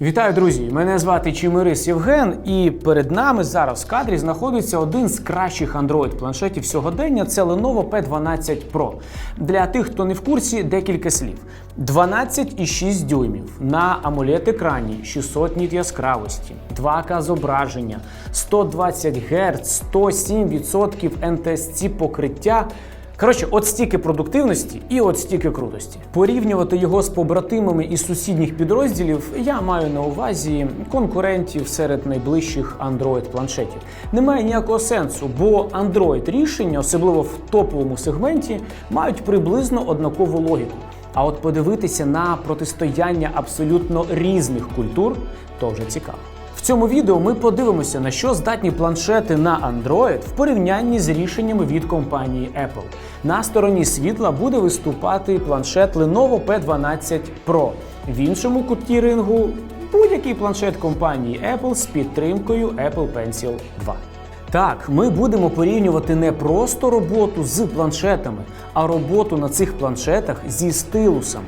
Вітаю, друзі! Мене звати Чимирис Євген, і перед нами зараз в кадрі знаходиться один з кращих Android-планшетів сьогодення. Це Lenovo P12 Pro. Для тих, хто не в курсі, декілька слів: 12,6 дюймів на amoled екрані 600 ніт яскравості, 2К зображення, 120 Гц, 107% NTSC покриття. Коротше, от стільки продуктивності і от стільки крутості. Порівнювати його з побратимами із сусідніх підрозділів я маю на увазі конкурентів серед найближчих Android планшетів. Немає ніякого сенсу, бо Android рішення, особливо в топовому сегменті, мають приблизно однакову логіку. А от подивитися на протистояння абсолютно різних культур то вже цікаво. Цьому відео ми подивимося, на що здатні планшети на Android в порівнянні з рішеннями від компанії Apple. На стороні світла буде виступати планшет Lenovo P12 Pro. В іншому куті рингу будь-який планшет компанії Apple з підтримкою Apple Pencil 2. Так, ми будемо порівнювати не просто роботу з планшетами, а роботу на цих планшетах зі стилусами.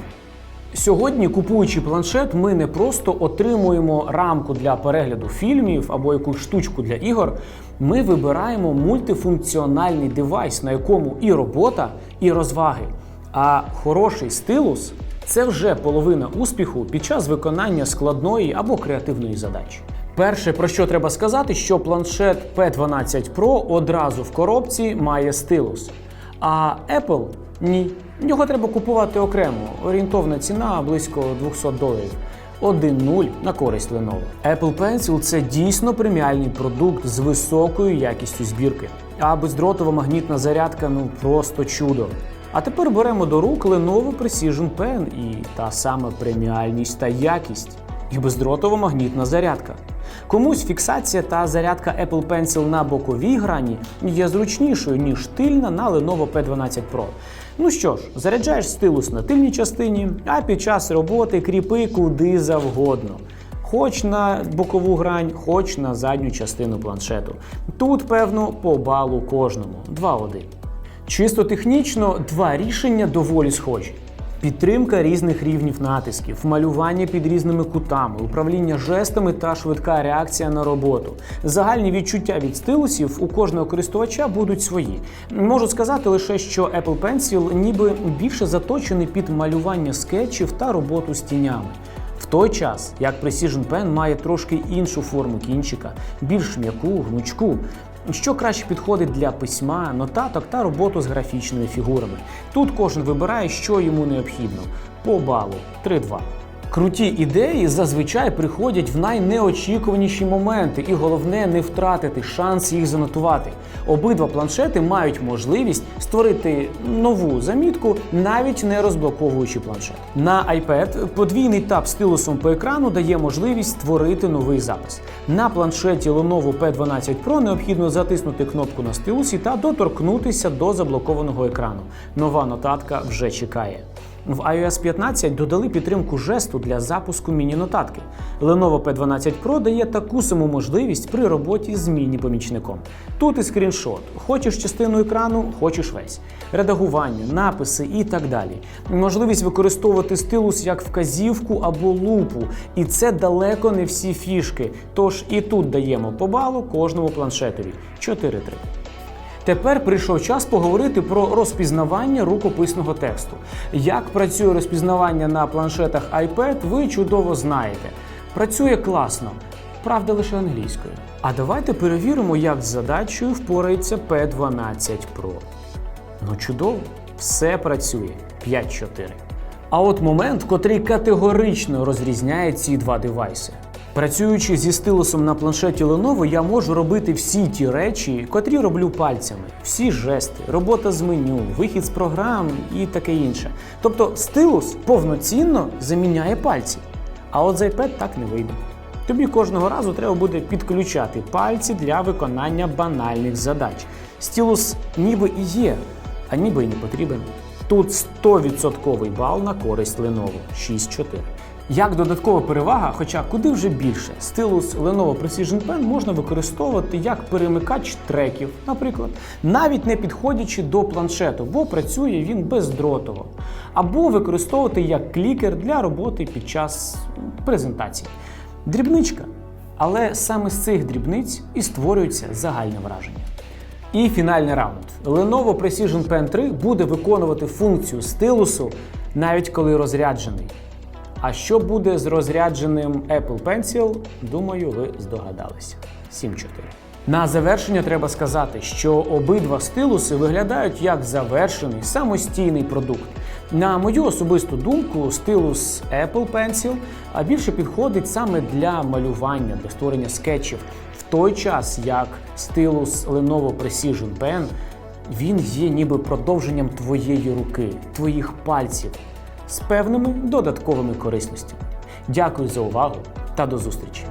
Сьогодні, купуючи планшет, ми не просто отримуємо рамку для перегляду фільмів або якусь штучку для ігор. Ми вибираємо мультифункціональний девайс, на якому і робота, і розваги. А хороший стилус це вже половина успіху під час виконання складної або креативної задачі. Перше, про що треба сказати, що планшет P12 Pro одразу в коробці має стилус. А Apple ні. Його треба купувати окремо. Орієнтовна ціна близько 200 доларів. 1-0 на користь Lenovo. Apple Pencil це дійсно преміальний продукт з високою якістю збірки. А бездротова магнітна зарядка ну просто чудо. А тепер беремо до рук Lenovo Precision Pen і та сама преміальність та якість. І бездротова магнітна зарядка. Комусь фіксація та зарядка Apple Pencil на боковій грані є зручнішою, ніж тильна на Lenovo P12 Pro. Ну що ж, заряджаєш стилус на тильній частині, а під час роботи кріпи куди завгодно. Хоч на бокову грань, хоч на задню частину планшету. Тут, певно, по балу кожному 2-1. Чисто технічно два рішення доволі схожі. Підтримка різних рівнів натисків, малювання під різними кутами, управління жестами та швидка реакція на роботу. Загальні відчуття від стилусів у кожного користувача будуть свої. Можу сказати лише, що Apple Pencil ніби більше заточений під малювання скетчів та роботу з тінями. В той час, як Precision Pen має трошки іншу форму кінчика, більш м'яку, гнучку, що краще підходить для письма, нотаток та роботу з графічними фігурами. Тут кожен вибирає, що йому необхідно. По балу 3-2. Круті ідеї зазвичай приходять в найнеочікуваніші моменти, і головне не втратити шанс їх занотувати. Обидва планшети мають можливість створити нову замітку, навіть не розблоковуючи планшет. На iPad подвійний тап стилусом по екрану дає можливість створити новий запис. На планшеті Lenovo P12 Pro необхідно затиснути кнопку на стилусі та доторкнутися до заблокованого екрану. Нова нотатка вже чекає. В iOS 15 додали підтримку жесту для запуску міні-нотатки. Lenovo P12 Pro дає таку саму можливість при роботі з міні-помічником. Тут і скріншот. Хочеш частину екрану, хочеш весь. Редагування, написи і так далі. Можливість використовувати стилус як вказівку або лупу. І це далеко не всі фішки. Тож і тут даємо по балу кожному планшетові 4-3. Тепер прийшов час поговорити про розпізнавання рукописного тексту. Як працює розпізнавання на планшетах iPad, ви чудово знаєте. Працює класно, правда лише англійською. А давайте перевіримо, як з задачею впорається P12 Pro. Ну чудово, все працює 5-4. А от момент, котрий категорично розрізняє ці два девайси. Працюючи зі стилусом на планшеті Lenovo, я можу робити всі ті речі, котрі роблю пальцями, всі жести, робота з меню, вихід з програм і таке інше. Тобто стилус повноцінно заміняє пальці. А от з iPad так не вийде. Тобі кожного разу треба буде підключати пальці для виконання банальних задач. Стілус ніби і є, а ніби і не потрібен. Тут 100% бал на користь Lenovo 6-4. Як додаткова перевага, хоча куди вже більше, стилус Lenovo Precision Pen можна використовувати як перемикач треків, наприклад, навіть не підходячи до планшету, бо працює він бездротово. Або використовувати як клікер для роботи під час презентації. Дрібничка. Але саме з цих дрібниць і створюється загальне враження. І фінальний раунд. Lenovo Precision Pen 3 буде виконувати функцію стилусу навіть коли розряджений. А що буде з розрядженим Apple Pencil, думаю, ви здогадалися. 7.4. На завершення треба сказати, що обидва стилуси виглядають як завершений самостійний продукт. На мою особисту думку, стилус Apple Pencil більше підходить саме для малювання, для створення скетчів, в той час як стилус Lenovo Precision Pen він є ніби продовженням твоєї руки, твоїх пальців з певними додатковими корисностями. Дякую за увагу та до зустрічі!